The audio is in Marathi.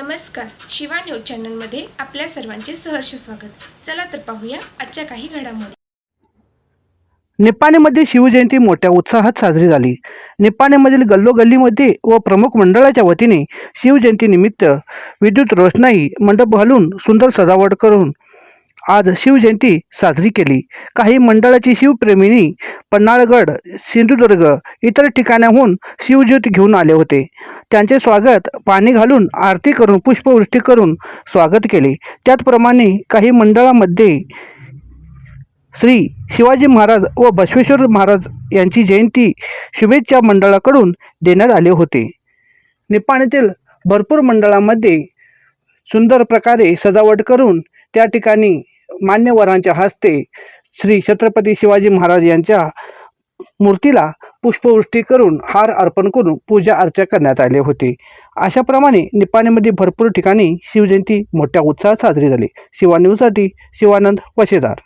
शिवा न्यूज चॅनलमध्ये आपल्या सर्वांचे सहर्ष स्वागत. चला तर पाहूया आजच्या काही घडामोडी. निपाणीमध्ये शिवजयंती मोठ्या उत्साहात साजरी झाली. निपाणीमधील गल्लोगल्लीमध्ये व प्रमुख मंडळाच्या वतीने शिवजयंतीनिमित्त विद्युत रोषणाई मंडप घालून सुंदर सजावट करून आज शिवजयंती साजरी केली. काही मंडळाची शिवप्रेमींनी पन्हाळगड सिंधुदुर्ग इतर ठिकाणाहून शिवज्योत घेऊन आले होते. त्यांचे स्वागत पाणी घालून आरती करून पुष्पवृष्टी करून स्वागत केले. त्याचप्रमाणे काही मंडळामध्ये श्री शिवाजी महाराज व बसवेश्वर महाराज यांची जयंती शुभेच्छा मंडळाकडून देण्यात आले होते. निपाणीतील भरपूर मंडळामध्ये सुंदर प्रकारे सजावट करून त्या ठिकाणी मान्यवरांच्या हस्ते श्री छत्रपती शिवाजी महाराज यांच्या मूर्तीला पुष्पवृष्टी करून हार अर्पण करून पूजा अर्चा करण्यात आले होते. अशाप्रमाणे निपाणीमध्ये भरपूर ठिकाणी शिवजयंती मोठ्या उत्साहात साजरी झाली. शिवा न्यूजसाठी शिवानंद वशेदार.